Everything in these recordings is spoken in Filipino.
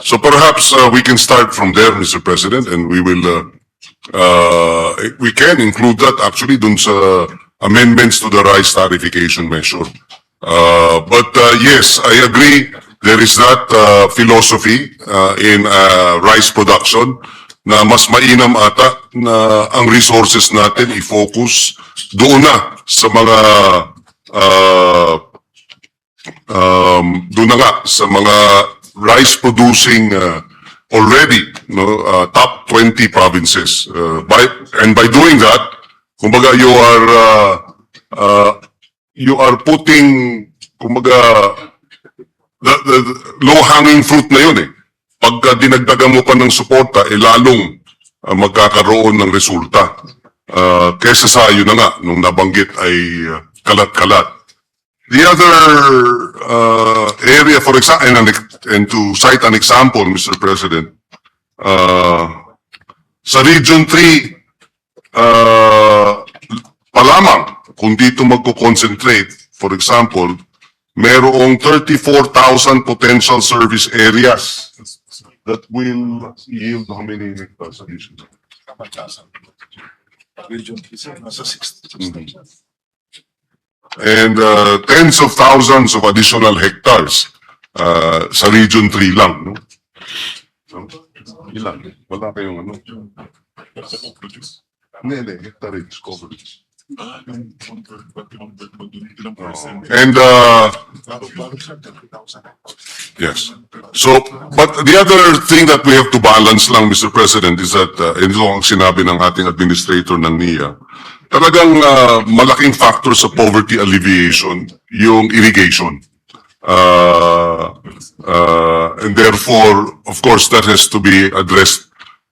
So perhaps uh, we can start from there, Mr. President, and we will, uh, uh, we can include that actually dun sa amendments to the rice tarification measure. Uh, but uh, yes, I agree, there is that uh, philosophy uh, in uh, rice production na mas mainam ata na ang resources natin i-focus doon na sa mga uh, um, doon na nga sa mga rice producing uh, already no uh, top 20 provinces uh, by and by doing that kumbaga you are uh, uh, you are putting kumbaga the, the, low hanging fruit na yun eh. Pagka dinagdagan mo pa ng suporta eh lalong uh, magkakaroon ng resulta. Uh, kesa sa yun na nga nung nabanggit ay uh, kalat-kalat The other uh, area, for example, and, an- and to cite an example, Mr. President, uh, sa Region 3, uh, pa lamang, kung dito magko-concentrate, for example, merong 34,000 potential service areas that will yield how many hectares additional? And uh, tens of thousands of additional hectares uh, sa Region 3 lang. No? So, ilan? Wala kayong ano? Hindi, hindi. Hectarage coverage. And uh, yes. So, but the other thing that we have to balance lang, Mr. President, is that, uh, ito ang sinabi ng ating administrator ng NIA, talagang uh, malaking factor sa poverty alleviation yung irrigation. Uh, uh, and therefore, of course, that has to be addressed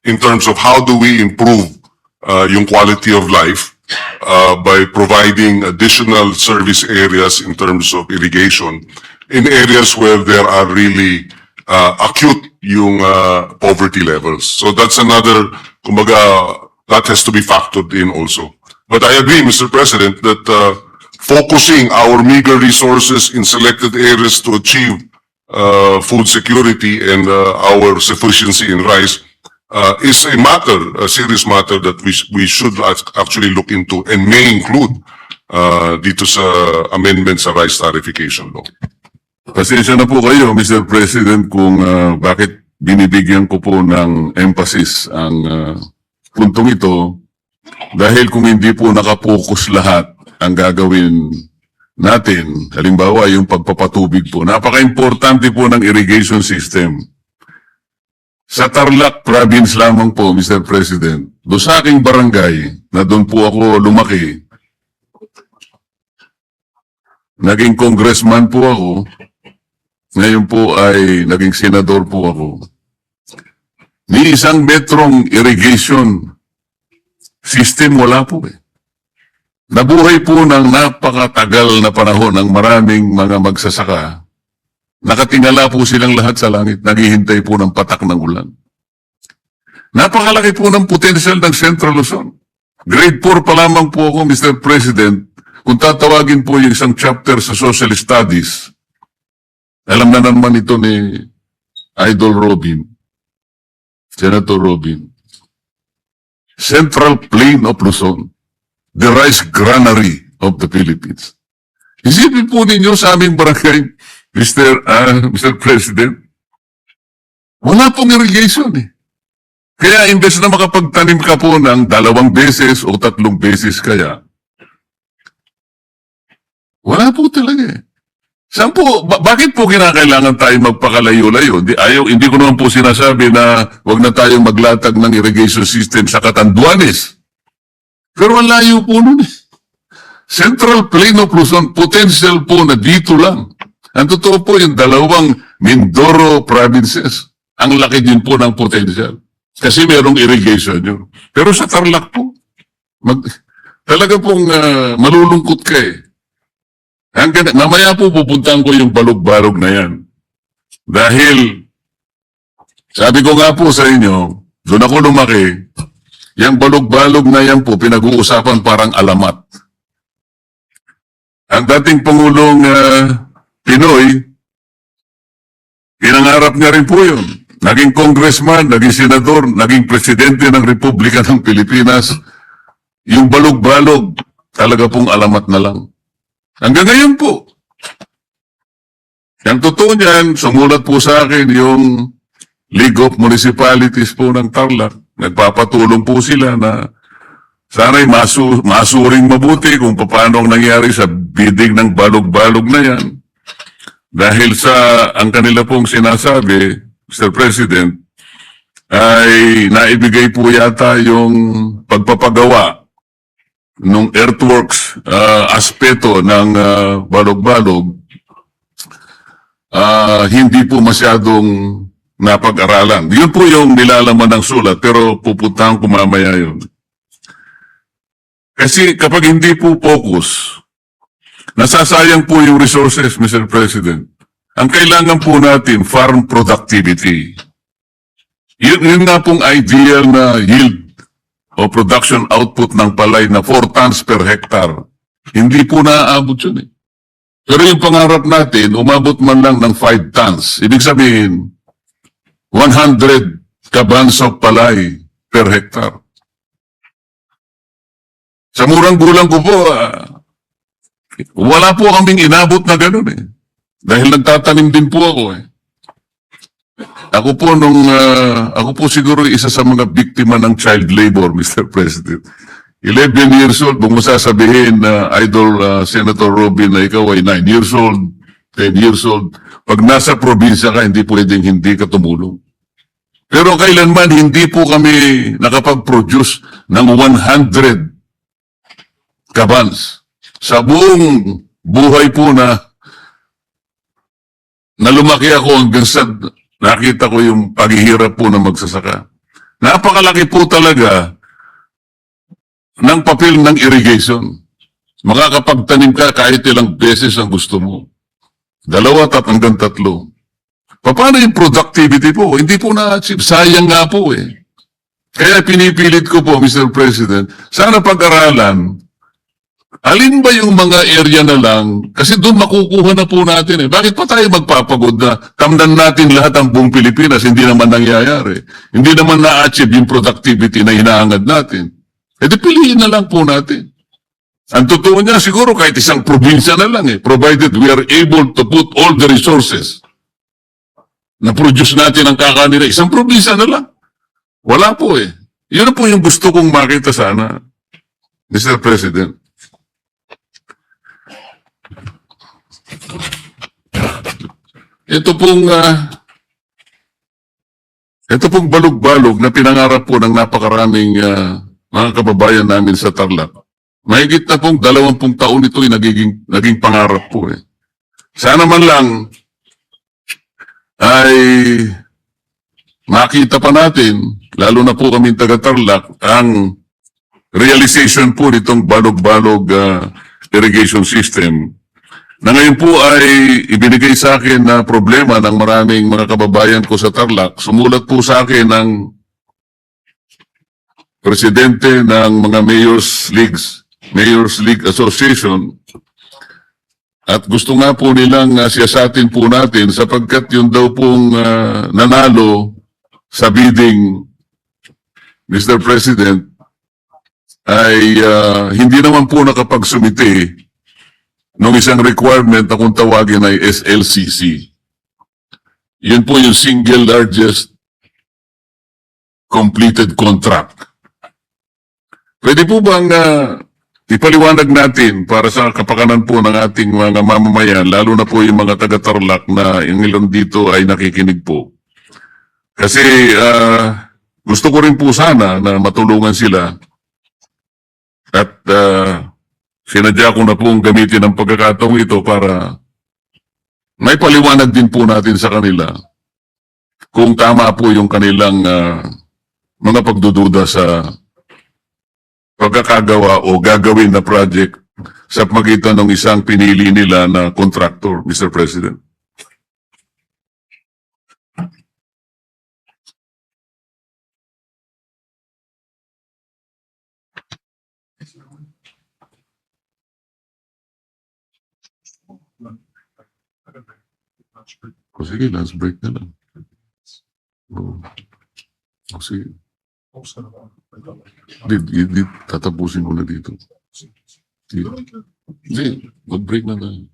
in terms of how do we improve uh, yung quality of life uh, by providing additional service areas in terms of irrigation in areas where there are really uh, acute yung uh, poverty levels. So that's another, kumbaga, that has to be factored in also. But I agree, Mr. President, that uh, focusing our meager resources in selected areas to achieve uh, food security and uh, our sufficiency in rice uh, is a matter, a serious matter that we, we should act- actually look into and may include uh, dito sa amendment sa rice tarification law. Pasensya na po kayo, Mr. President, kung ah, bakit binibigyan ko po ng emphasis ang ah, puntong ito dahil kung hindi po nakapokus lahat ang gagawin natin, halimbawa yung pagpapatubig po, napaka-importante po ng irrigation system. Sa Tarlac province lamang po, Mr. President, do sa aking barangay na doon po ako lumaki, naging congressman po ako, ngayon po ay naging senador po ako. Ni isang metrong irrigation system wala po eh. Nabuhay po ng napakatagal na panahon ng maraming mga magsasaka. Nakatingala po silang lahat sa langit, naghihintay po ng patak ng ulan. Napakalaki po ng potensyal ng Central Luzon. Grade 4 pa lamang po ako, Mr. President, kung tatawagin po yung isang chapter sa Social Studies, alam na naman ito ni Idol Robin, Senator Robin. Central Plain of Luzon, the rice granary of the Philippines. Isipin po ninyo sa aming barangay, Mr. ah, Mr. President, wala pong irrigation eh. Kaya imbes na makapagtanim ka po ng dalawang beses o tatlong beses kaya, wala po talaga eh. Saan po, ba- bakit po kinakailangan tayo magpakalayo-layo? Di, ayaw, hindi ko naman po sinasabi na wag na tayong maglatag ng irrigation system sa Catanduanes. Pero ang layo po nun eh. Central Plain of Luzon, potential po na dito lang. Ang totoo po yung dalawang Mindoro provinces. Ang laki din po ng potential. Kasi merong irrigation yun. Pero sa Tarlac po, mag, talaga pong ah, malulungkot ka eh. Hanggang, mamaya po pupuntahan ko yung balog-barog na yan. Dahil, sabi ko nga po sa inyo, doon ako lumaki, yung balog-balog na yan po, pinag-uusapan parang alamat. Ang dating Pangulong ah, Pinoy, pinangarap niya rin po yun, naging congressman, naging senador, naging presidente ng Republika ng Pilipinas, yung balog-balog, talaga pong alamat na lang. Hanggang ngayon po. Ang totoo niyan, sumulat po sa akin yung League of Municipalities po ng Tarlac. Nagpapatulong po sila na sana'y masu masuring mabuti kung paano ang nangyari sa bidding ng balog-balog na yan. Dahil sa ang kanila pong sinasabi, Mr. President, ay naibigay po yata yung pagpapagawa nung earthworks ah, aspeto ng ah, balog-balog ah, hindi po masyadong napag-aralan. Yun po yung nilalaman ng sulat, pero pupuntahan ko mamaya yun. Kasi kapag hindi po focus, nasasayang po yung resources, Mr. President. Ang kailangan po natin, farm productivity. Yun, yun nga pong ideal na yield o production output ng palay na 4 tons per hectare. Hindi po naaabot yun eh. Pero yung pangarap natin, umabot man lang ng 5 tons. Ibig sabihin, 100 kabans of palay per hectare. Sa murang gulang ko po, ah, wala po kaming inabot na ganun eh. Dahil nagtatanim din po ako eh. Ako po nung, ah, ako po siguro isa sa mga biktima ng child labor, Mr. President. 11 years old, kung mo sasabihin na Idol ah, Senator Robin na ikaw ay 9 years old, 10 years old, pag nasa probinsya ka, hindi pwedeng hindi ka tumulong. Pero kailanman hindi po kami nakapag-produce ng 100 kabans. Sa buong buhay po na na lumaki ako hanggang sa nakita ko yung paghihirap po ng magsasaka. Napakalaki po talaga ng papel ng irrigation. Makakapagtanim ka kahit ilang beses ang gusto mo. Dalawa tat hanggang tatlo. Paano yung productivity po? Hindi po na-achieve. Sayang nga po eh. Kaya pinipilit ko po, Mr. President, sana pag-aralan, alin ba yung mga area na lang, kasi doon makukuha na po natin eh. Bakit pa tayo magpapagod na tamdan natin lahat ang buong Pilipinas, hindi naman nangyayari. Hindi naman na-achieve yung productivity na hinaangad natin. E di piliin na lang po natin. Ang totoo niya, siguro kahit isang probinsya na lang eh, provided we are able to put all the resources na produce natin ang kakanila. Isang probinsya na lang. Wala po eh. Yun po yung gusto kong makita sana, Mr. President. Ito pong ah, ito pong balog-balog na pinangarap po ng napakaraming ah, mga kababayan namin sa Tarlac. Mahigit na pong dalawampung taon ito ay nagiging, naging pangarap po eh. Sana man lang ay makita pa natin, lalo na po kami taga Tarlac, ang realization po nitong balog-balog ah, irrigation system na ngayon po ay ibinigay sa akin na problema ng maraming mga kababayan ko sa Tarlac. Sumulat po sa akin ng presidente ng mga Mayors Leagues, Mayors League Association, at gusto nga po nilang uh, siyasatin po natin sapagkat yun daw pong ah, nanalo sa bidding, Mr. President, ay ah, hindi naman po nakapagsumite nung isang requirement na kung tawagin ay SLCC. Yun po yung single largest completed contract. Pwede po bang ah, ipaliwanag natin para sa kapakanan po ng ating mga mamamayan, lalo na po yung mga taga-Tarlac na yung ilan dito ay nakikinig po. Kasi ah, gusto ko rin po sana na matulungan sila at ah, sinadya ko na pong gamitin ang pagkakataong ito para may paliwanag din po natin sa kanila kung tama po yung kanilang ah, mga pagdududa sa pagkakagawa o gagawin na project sa pagitan ng isang pinili nila na contractor, Mr. President. O sige, last break na lang. Oh. Oh, sige. Di, di, di, tatapusin ko na dito. Di, di mag-break na tayo.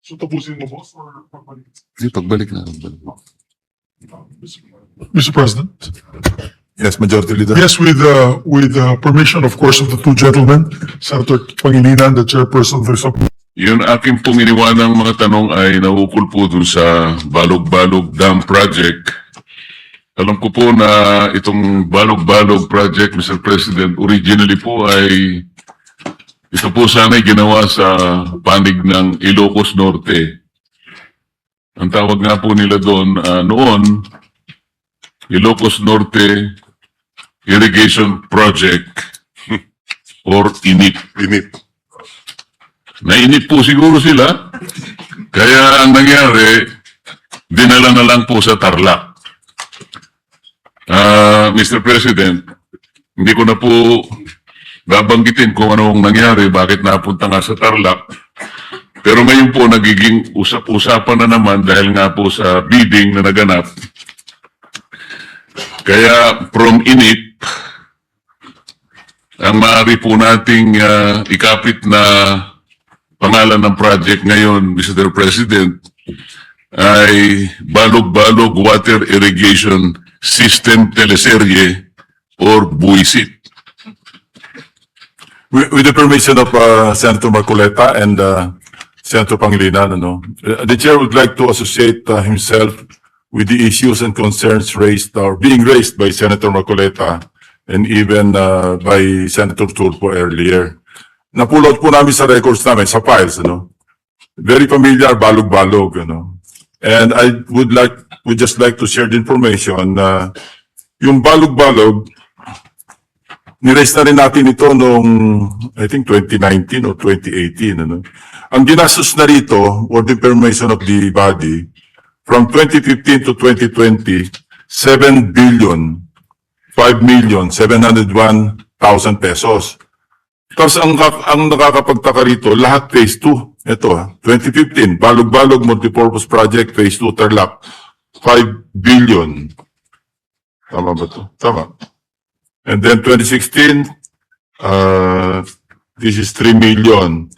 So tapusin mo boss or pagbalik? Di, pagbalik na. Pagbalik. Mr. President? Yes, Majority Leader. Yes, with, uh, with uh, permission, of course, of the two gentlemen, Senator Pangilinan, the chairperson of the sub. Yun aking pong iniwanang mga tanong ay naukol po dun sa Balog-Balog Dam Project. Alam ko po na itong Balog-Balog Project, Mr. President, originally po ay ito po sana ay ginawa sa panig ng Ilocos Norte. Ang tawag nga po nila doon ah, noon, Ilocos Norte Irrigation Project or INIP. Init. Nainip po siguro sila. Kaya ang nangyari, dinala na lang po sa Tarlac. Ah, Mr. President, hindi ko na po babanggitin kung anong nangyari, bakit napunta nga sa Tarlac. Pero ngayon po nagiging usap-usapan na naman dahil nga po sa bidding na naganap. Kaya from init, ang maaari po nating ah, ikapit na pangalan ng project ngayon, Mr. President, ay Balog-Balog Water Irrigation System Teleserye or BUISIT. With the permission of uh, Senator Marcoleta and uh, Senator Pangilinan, ano, uh, the chair would like to associate uh, himself with the issues and concerns raised or being raised by Senator Marcoleta and even uh, by Senator Tulfo earlier. Napulot po namin sa records namin, sa files, ano. Very familiar, balog-balog, ano. And I would like, would just like to share the information na yung balog-balog, Niraise na rin natin ito noong, I think, 2019 or 2018. Ano? Ang ginastos na rito, or the permission of the body, from 2015 to 2020, 7 billion, 5 million, 701,000 pesos. Tapos ang, ang nakakapagtaka rito, lahat phase 2. Ito, ah, 2015, Balog-Balog Multipurpose Project, phase 2, Tarlac, 5 billion. Tama ba to? Tama. And then 2016, uh, this is 3 million.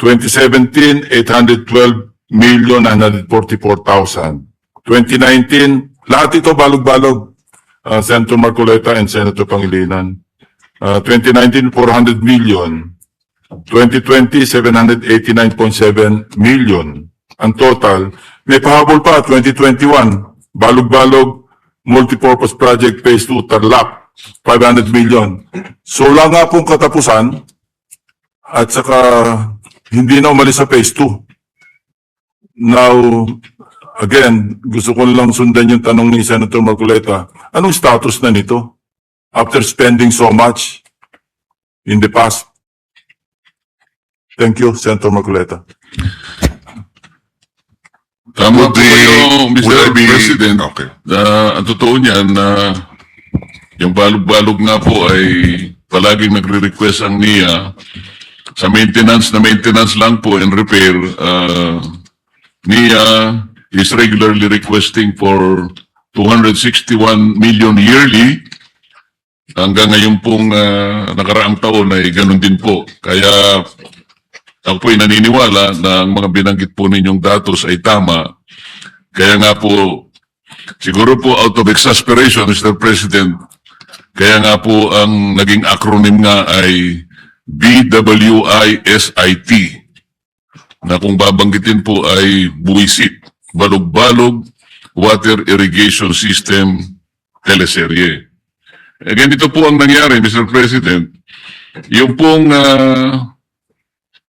2017, 812 million 944,000. 2019, lahat ito balog-balog. Uh, Senator Marcoleta and Senator Pangilinan. Uh, 2019, 400 million. 2020, 789.7 million. Ang total, may pahabol pa, 2021, balog-balog, multipurpose project phase 2, Tarlac, 500 million. So wala nga pong katapusan at saka hindi na umalis sa phase 2. Now, again, gusto ko lang sundan yung tanong ni Senator Marcoleta. Anong status na nito? After spending so much in the past. Thank you, Senator Marcoleta. Tama po kayo, Mr. President. Okay. na ang totoo niyan na yung balog-balog nga po ay palaging nagre-request ang NIA sa maintenance na maintenance lang po and repair. Uh, NIA is regularly requesting for 261 million yearly. Hanggang ngayon pong uh, nakaraang taon ay ganun din po. Kaya ako po ay naniniwala na ang mga binanggit po ninyong datos ay tama. Kaya nga po Siguro po out of exasperation, Mr. President, kaya nga po ang naging acronym nga ay BWISIT na kung babanggitin po ay BUISIT, Balog-Balog Water Irrigation System Teleserye. Eh, ganito po ang nangyari, Mr. President. Yung pong ah,